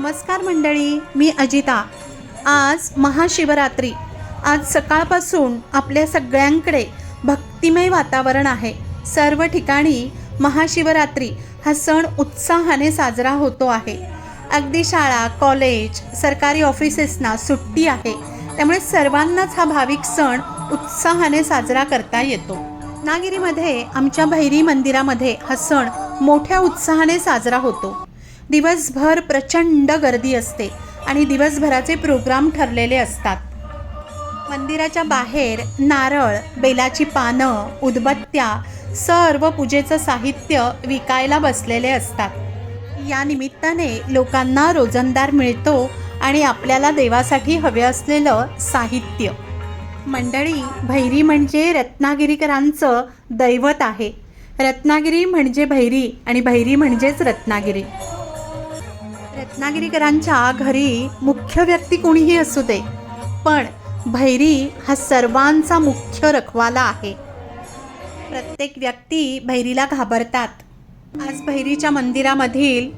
नमस्कार मंडळी मी अजिता. आज महाशिवरात्री. आज सकाळपासून आपल्या सगळ्यांकडे भक्तिमय वातावरण आहे. सर्व ठिकाणी महाशिवरात्री हा सण उत्साहाने साजरा होतो आहे. अगदी शाळा कॉलेज सरकारी ऑफिसेसना सुट्टी आहे. त्यामुळे सर्वांनाच हा भाविक सण उत्साहाने साजरा करता येतो. रत्नागिरीमध्ये आमच्या भैरी मंदिरामध्ये हा सण मोठ्या उत्साहाने साजरा होतो. दिवसभर प्रचंड गर्दी असते आणि दिवसभराचे प्रोग्राम ठरलेले असतात. मंदिराच्या बाहेर नारळ बेलाची पानं उदबत्त्या सर्व पूजेचं साहित्य विकायला बसलेले असतात. या निमित्ताने लोकांना रोजंदार मिळतो आणि आपल्याला देवासाठी हवे असलेलं साहित्य. मंडळी भैरी म्हणजे रत्नागिरीकरांचं दैवत आहे. रत्नागिरी म्हणजे भैरी आणि भैरी म्हणजेच रत्नागिरी. रत्नागिरीकरांच्या घरी मुख्य व्यक्ती कोणीही असू दे पण भैरी हा सर्वांचा मुख्य रखवाला आहे. प्रत्येक व्यक्ती भैरीला घाबरतात. आज भैरीच्या मंदिरामधील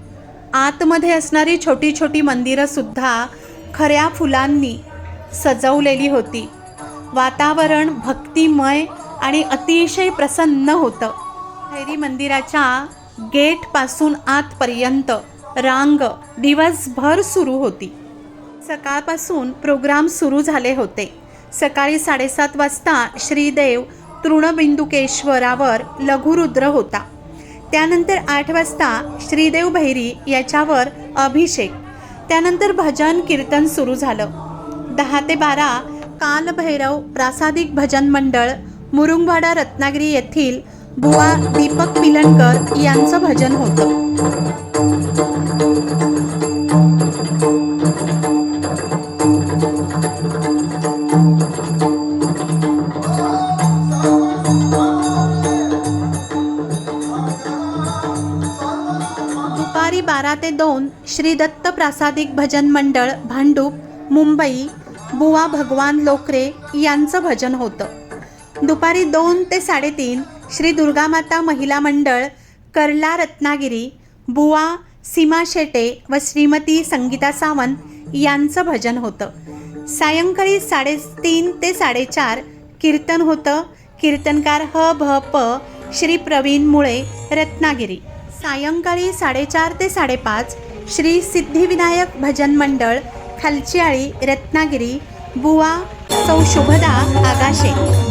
आतमध्ये असणारी छोटी छोटी मंदिरंसुद्धा खऱ्या फुलांनी सजवलेली होती. वातावरण भक्तिमय आणि अतिशय प्रसन्न होतं. भैरी मंदिराच्या गेटपासून आतपर्यंत रांग दिवसभर सुरू होती. सकाळपासून प्रोग्राम सुरू झाले होते. सकाळी साडेसात वाजता श्रीदेव तृणबिंदुकेश्वरावर लघुरुद्र होता. त्यानंतर आठ वाजता श्रीदेव भैरी याच्यावर अभिषेक. त्यानंतर भजन कीर्तन सुरू झालं. दहा ते बारा कालभैरव प्रासादिक भजन मंडळ मुरुंगवाडा रत्नागिरी येथील बुवा दीपक पिलणकर यांचं भजन होतं. दुपारी बारा ते दोन श्री दत्त प्रासादिक भजन मंडळ भांडूप मुंबई बुवा भगवान लोकरे यांचं भजन होतं. दुपारी दोन ते साडेतीन श्री दुर्गामाता महिला मंडळ कर्ला रत्नागिरी बुवा सीमा शेटे व श्रीमती संगीता सावंत यांचं भजन होतं. सायंकाळी साडेतीन ते साडेचार कीर्तन होतं. कीर्तनकार ह भ प श्री प्रवीण मुळे रत्नागिरी. सायंकाळी साडेचार ते साडेपाच श्री सिद्धिविनायक भजन मंडळ खालचियाळी रत्नागिरी बुवा सौ शुभदा आगाशे.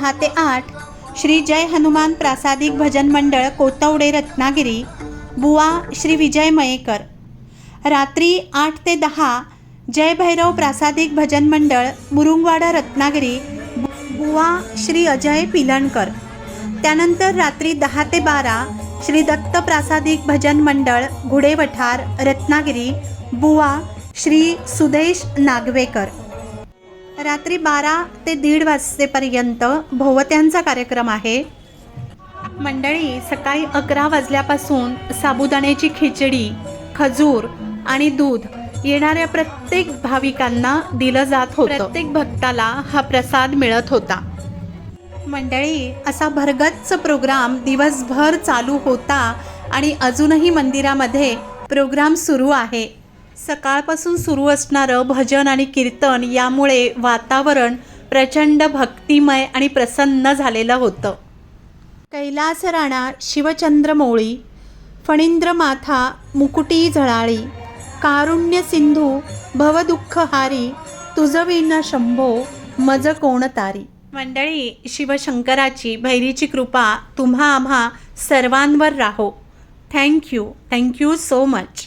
सहा ते आठ. श्री जय हनुमान प्रासादिक भजन मंडळ कोतवडे रत्नागिरी. बुवा श्री विजय मयेकर. रात्री आठ ते दहा जय भैरव प्रासादिक भजन मंडळ मुरुंगवाडा रत्नागिरी. बुवा श्री अजय पिलणकर. त्यानंतर रात्री दहा ते बारा श्री दत्त प्रासादिक भजन मंडळ घुडेवठार रत्नागिरी. बुवा श्री सुदेश नागवेकर. रात्री बारा ते दीड वाजतेपर्यंत भोवत्यांचा कार्यक्रम आहे. मंडळी सकाळी अकरा वाजल्यापासून साबुदाण्याची खिचडी खजूर आणि दूध येणाऱ्या प्रत्येक भाविकांना दिलं जात होतं. प्रत्येक भक्ताला हा प्रसाद मिळत होता. मंडळी असा भरगच्च प्रोग्राम दिवसभर चालू होता आणि अजूनही मंदिरामध्ये प्रोग्राम सुरू आहे. सकाळपासून सुरू असणारं भजन आणि कीर्तन यामुळे वातावरण प्रचंड भक्तिमय आणि प्रसन्न झालेलं होतं. कैलास राणा शिवचंद्र मोळी फणींद्र माथा मुकुटी झळाळी कारुण्य सिंधू भवदुःखहारी तुझविन शंभो मज कोण तारी. मंडळी शिवशंकराची भैरीची कृपा तुम्हा आम्हा सर्वांवर राहो. Thank you thank you so much